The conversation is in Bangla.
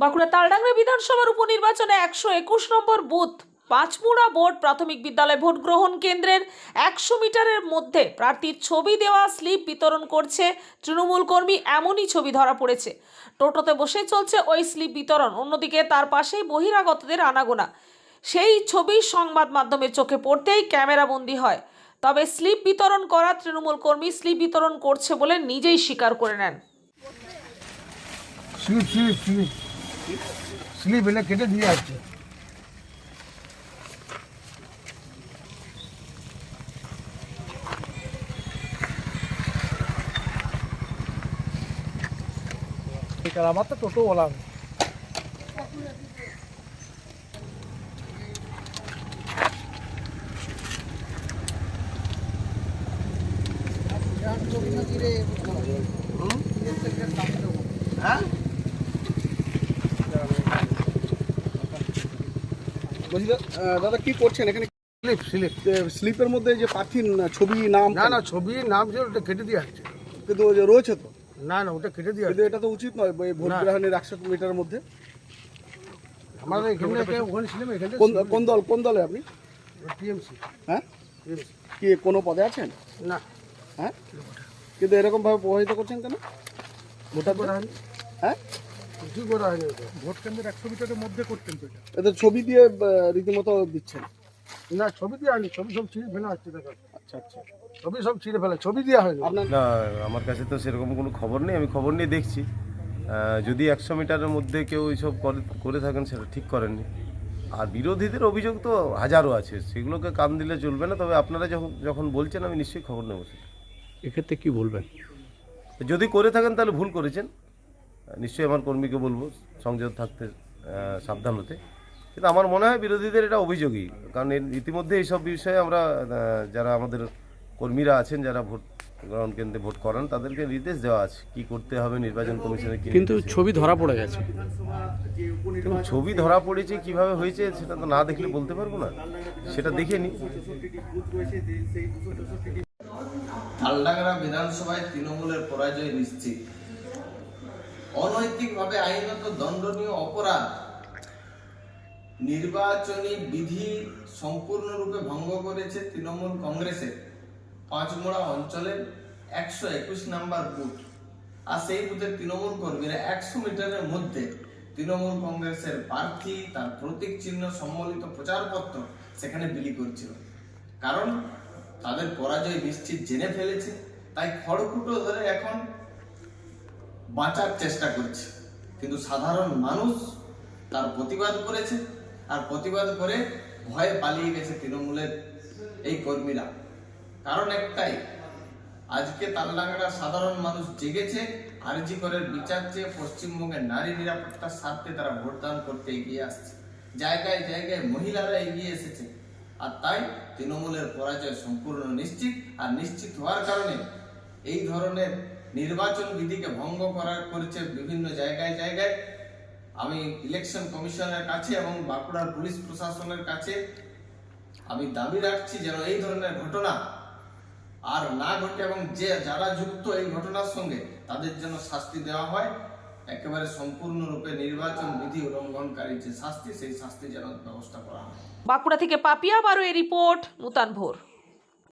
বাঁকুড়া তালডাংরা বিধানসভার উপনির্বাচনে একশো একুশ নম্বর বুথ পাঁচমুড়া বোর্ড প্রাথমিক বিদ্যালয় ভোট গ্রহণ কেন্দ্রের একশো মিটারের মধ্যে প্রার্থীর ছবি দেওয়া, স্লিপ বিতরণ করছে তৃণমূল কর্মী, এমনই ছবি ধরা পড়েছে। টোটোতে বসে চলছে ওই স্লিপ বিতরণ, অন্যদিকে তার পাশেই বহিরাগতদের আনাগোনা। সেই ছবি সংবাদ মাধ্যমের চোখে পড়তেই ক্যামেরাবন্দি হয়। তবে স্লিপ বিতরণ করা তৃণমূল কর্মী স্লিপ বিতরণ করছে বলে নিজেই স্বীকার করে নেন। Slip slip slip. স্লিপ এলে কেটে দিয়ে আসছে। আমার তো টোটো বলা বলছি দাদা কি করছেন? এখানে স্লিপ স্লিপ। স্লিপের মধ্যে যে প্রার্থীর ছবি নাম? না না ছবি নাম যে ওটা কেটে দিয়ে আসছে। কিন্তু রয়েছে তো? না না ওটা কেটে দিয়ে কিন্তু আসছে। এটা তো উচিত নয় ভোট। গ্রহণের একশো মিটারের মধ্যে। আমাদের এখানে ওখানে ছিলাম এখানে কোন কোন দল কোন দলে আপনি? টিএমসি। হ্যাঁ? কি কোনো পদে আছেন? না। হ্যাঁ? কিন্তু এরকম ভাবে প্রভাবিত করছেন কেন? ভোটার হ্যাঁ? কিছু করা হয়নি ওটা? ভোট কেন্দ্রের একশো মিটারের মধ্যে করতেন তো এটা। এতে ছবি দিয়ে আহ, রীতিমতো দিচ্ছেন? না ছবি দিয়ে আনি ছবি সব ছিঁড়ে ফেলা হচ্ছে দেখো। আচ্ছা আচ্ছা। ছবি সব ছিঁড়ে ফেলা ছবি দেওয়া হয়নি। আপনার না আমার কাছে তো সেরকম কোনো খবর নেই আমি খবর নিয়ে দেখছি। আহ, যদি একশো মিটারের মধ্যে কেউ এইসব করে করে থাকেন সেটা ঠিক করেননি। আর বিরোধীদের অভিযোগ তো হাজারো আছে সেগুলোকে কান দিলে চলবে না তবে আপনারা যখন যখন বলছেন আমি নিশ্চয়ই খবর নেব সেটা। এক্ষেত্রে কি বলবেন? যদি করে থাকেন তাহলে ভুল করেছেন। নিশ্চয়ই আমার কর্মীকে বলব সংযত থাকতে সাবধান হতে। কিন্তু আমার মনে হয় বিরোধীদের এটা অভিযোগই। কারণ এর ইতিমধ্যে এইসব বিষয়ে আমরা যারা আমাদের কর্মীরা আছেন যারা ভোট গ্রহণ কেন্দ্রে ভোট করান তাদেরকে নির্দেশ দেওয়া আছে। কি করতে হবে নির্বাচন কমিশনের কি কিন্তু ছবি ধরা পড়ে গেছে। কিন্তু ছবি ধরা পড়েছে কীভাবে হয়েছে সেটা তো না দেখলে বলতে পারব না। সেটা দেখে নি তালডাংরা বিধানসভায় তৃণমূলের পরাজয় নিশ্চিত। অনৈতিকভাবে আইনত দণ্ডনীয় অপরাধ নির্বাচনী বিধি সম্পূর্ণরূপে ভঙ্গ করেছে তৃণমূল কংগ্রেসের পাঁচমোড়া অঞ্চলের একশো একুশ নাম্বার বুথ। আর সেই বুথের তৃণমূল কর্মীরা একশো মিটারের মধ্যে তৃণমূল কংগ্রেসের প্রার্থী, তার প্রতীক চিহ্ন, সম্বলিত প্রচারপত্র সেখানে বিলি করছিল। কারণ তাদের পরাজয় নিশ্চিত জেনে ফেলেছে। তাই খড়কুটো ধরে এখন বাঁচার চেষ্টা করছে। কিন্তু সাধারণ মানুষ তার প্রতিবাদ করেছে আর প্রতিবাদ করে ভয়ে পালিয়ে গেছে তৃণমূলের এই কর্মীরা। কারণ একটাই, আজকে তালডাঙ্গার সাধারণ মানুষ জেগেছে, আরজি করের বিচার চেয়ে পশ্চিমবঙ্গের নারী নিরাপত্তার স্বার্থে তারা ভোটদান করতে এগিয়ে আসছে। জায়গায় জায়গায় মহিলারা এগিয়ে এসেছে। আর তাই তৃণমূলের পরাজয় সম্পূর্ণ নিশ্চিত, আর নিশ্চিত হওয়ার কারণে এই ধরনের নির্বাচন বিধিকে ভঙ্গ করার করেছে বিভিন্ন জায়গায় জায়গায়। আমি ইলেকশন কমিশনের কাছে এবং বাঁকুড়ার পুলিশ প্রশাসনের কাছে আমি দাবি রাখছি যেন এই ধরনের ঘটনা আর না ঘটে এবং যে যারা যুক্ত এই ঘটনার সঙ্গে তাদের জন্য শাস্তি দেওয়া হয়। একেবারে সম্পূর্ণরূপে নির্বাচন বিধি উল্লঙ্ঘনকারী যে শাস্তি, সেই শাস্তি যেন ব্যবস্থা করা হয়। বাঁকুড়া থেকে পাপিয়া বারো রিপোর্ট নূতন ভোর